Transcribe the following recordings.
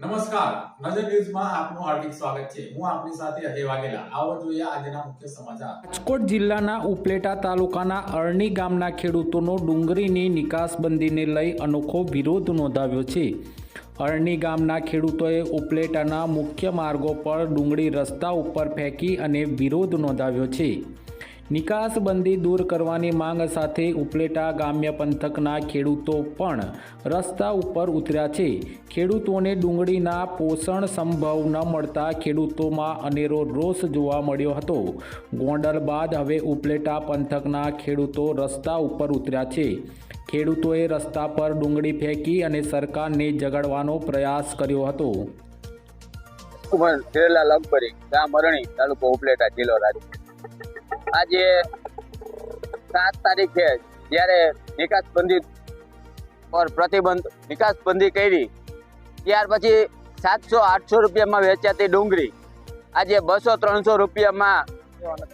નમસ્કાર. નજર ન્યૂઝમાં આપનું હાર્દિક સ્વાગત છે. હું આપની સાથે અજય વાઘેલા. આવો જોઈએ આજના મુખ્ય સમાચાર. રાજકોટ જિલ્લાના ઉપલેટા તાલુકાના અરણી ગામના ખેડૂતોનો ડુંગળીની નિકાસબંધીને લઈ અનોખો વિરોધ નોંધાવ્યો છે. અરણી ગામના ખેડૂતોએ ઉપલેટાના મુખ્ય માર્ગો પર ડુંગળી રસ્તા ઉપર ફેંકી અને વિરોધ નોંધાવ્યો છે. નિકાસબંધી દૂર કરવાની માંગ સાથે ઉપલેટા ગામ્ય પંથકના ખેડૂતો પણ રસ્તા ઉપર ઉતર્યા છે. ખેડૂતોને ડુંગળીના પોષણ સંભવ ન મળતા ખેડૂતોમાં અનેરો રોષ જોવા મળ્યો હતો. ગોંડલ બાદ હવે ઉપલેટા પંથકના ખેડૂતો રસ્તા ઉપર ઉતર્યા છે. ખેડૂતોએ રસ્તા પર ડુંગળી ફેંકી અને સરકારને જગાડવાનો પ્રયાસ કર્યો હતો. ઉપલેટા જિલ્લો રાજકોટ. આજે સાત તારીખે જ્યારે નિકાસબંધી પર પ્રતિબંધ નિકાસબંધી કરી, ત્યાર પછી સાતસો, આઠસો રૂપિયામાં વેચાતી ડુંગળી. આજે બસો, ત્રણસો રૂપિયામાં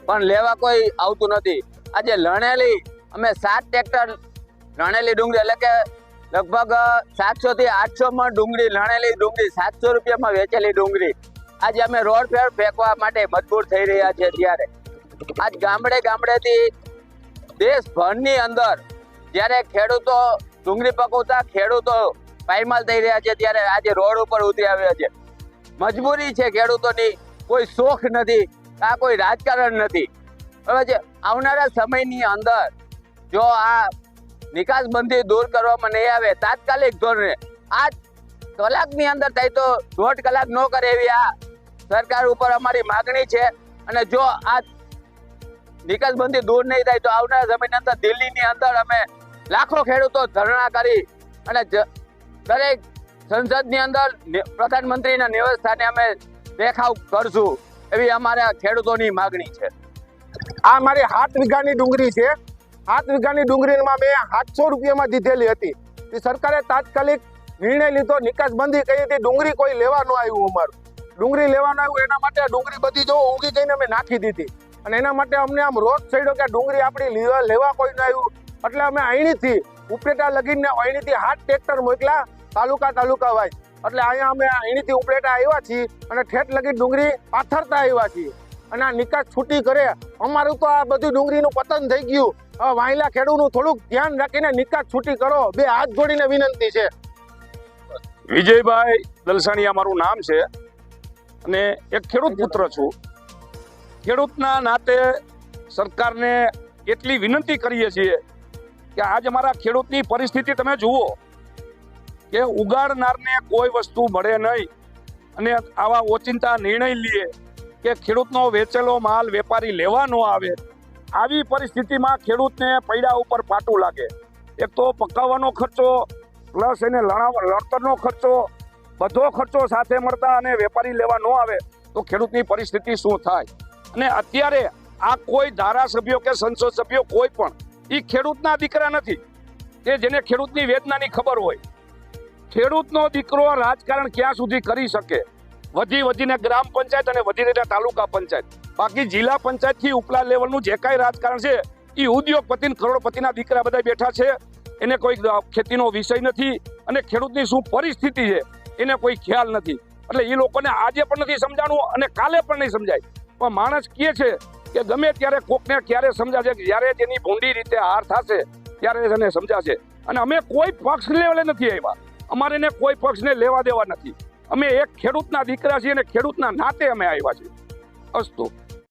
પણ લેવા કોઈ આવતું નથી. આજે લણેલી, અમે સાત ટ્રેક્ટર લણેલી ડુંગળી, એટલે કે લગભગ સાતસો થી આઠસો ડુંગળી, લણેલી ડુંગળી, સાતસો રૂપિયામાં વેચેલી ડુંગળી. આજે અમે રોડ ફેર ફેંકવા માટે મજબૂર થઈ રહ્યા છે ત્યારે. આજ ગામડે ગામડેથી દેશભરની અંદર જ્યારે ખેડૂતો ડુંગળી પકવતા ખેડૂતો પાયમાલ થઈ રહ્યા છે, ત્યારે આજે રોડ ઉપર ઉતરી આવ્યા છે. મજબૂરી છે ખેડૂતોની. કોઈ શોખ નથી, આ કોઈ રાજકારણ નથી. હવે આવનારા સમયની અંદર જો આ નિકાસબંધી દૂર કરવામાં નહીં આવે, તાત્કાલિક ધોરણે આ કલાકની અંદર થાય તો દોઢ કલાક ન કરે એવી આ સરકાર ઉપર અમારી માગણી છે. અને જો આ નિકાસબંધી દૂર નહીં થાય તો આવનારા સમયની અંદર દિલ્હીની અંદર અમે લાખો ખેડૂતો ધરણા કરી અને દરેક સંસદની અંદર પ્રધાનમંત્રીના નિવાસ સ્થાને અમે દેખાવ કરશું એવી અમારા ખેડૂતોની માગણી છે. આ મારી સાત વીઘાની ડુંગળી છે. સાત વીઘાની ડુંગળીમાં મેં સાતસો રૂપિયામાં દીધેલી હતી. તે સરકારે તાત્કાલિક નિર્ણય લીધો. નિકાસબંધી કરી હતી ડુંગળી કોઈ લેવાનું આવ્યું અમારું. ડુંગળી લેવાનું આવ્યું, એના માટે ડુંગળી બધી જો ઊંઘી ગઈને અમે નાખી દીધી. અને એના માટે અમને આમ રોજ ચડ્યો કે ડુંગળી આપણી લેવા કોઈ ન આવ્યું? એટલે અમે અહીંથી ઉપલેટા લગીને અહીંથી હાથ ટ્રેક્ટર મોકલા તાલુકા તાલુકા વાઇઝ. એટલે અહીંયા અમે અહીંથી ઉપલેટા આવ્યા છીએ અને ઠેઠ લગી ડુંગળી પાથરતા આવ્યા છીએ. અને આ નિકાસ છૂટી કરે. અમારું તો આ બધું ડુંગળીનું પતન થઈ ગયું. હવે વાયલા ખેડૂતનું થોડુંક ધ્યાન રાખીને નિકાસ છૂટી કરો. બે હાથ જોડીને વિનંતી છે. વિજયભાઈ દલસાણીયા મારું નામ છે. અને એક ખેડૂત પુત્ર છું. ખેડૂતના નાતે સરકારને એટલી વિનંતી કરીએ છીએ કે આજ અમારા ખેડૂતની પરિસ્થિતિ તમે જુઓ કે ઉગાડનારને કોઈ વસ્તુ મળે નહીં અને આવા ઓચિંતા નિર્ણય લઈએ કે ખેડૂતનો વેચેલો માલ વેપારી લેવા ન આવે, આવી પરિસ્થિતિમાં ખેડૂતને પૈડા ઉપર પાટું લાગે. એક તો પકાવવાનો ખર્ચો, પ્લસ એને લણાવ, લણતરનો ખર્ચો, બધો ખર્ચો સાથે મળતા અને વેપારી લેવા ન આવે, તો ખેડૂતની પરિસ્થિતિ શું થાય? અને અત્યારે આ કોઈ ધારાસભ્યો કે સંસદ સભ્યો કોઈ પણ એ ખેડૂતના દીકરા નથી. કે જેને ખેડૂતની વેદનાની ખબર હોય. ખેડૂતનો દીકરો રાજકારણ ક્યાં સુધી કરી શકે? વધી વધીને ગ્રામ પંચાયત અને વધી વધીને તાલુકા પંચાયત. બાકી જિલ્લા પંચાયતથી ઉપલા લેવલનું જે કાંઈ રાજકારણ છે એ ઉદ્યોગપતિ કરોડપતિના દીકરા બધા બેઠા છે. એને કોઈ ખેતીનો વિષય નથી અને ખેડૂતની શું પરિસ્થિતિ છે, એને કોઈ ખ્યાલ નથી. એટલે એ લોકોને આજે પણ નથી સમજાણું અને કાલે પણ નહીં સમજાય. પણ માણસ કહે છે કે ગમે ત્યારે કોકને ક્યારે સમજાશે કે જ્યારે જેની ભૂંડી રીતે હાર થશે, ત્યારે એને સમજાશે. અને અમે કોઈ પક્ષ લેવલે નથી આવ્યા. અમારે એને કોઈ પક્ષને લેવા દેવા નથી. અમે એક ખેડૂતના દીકરા છીએ અને ખેડૂતના નાતે અમે આવ્યા છીએ. અસ્તુ.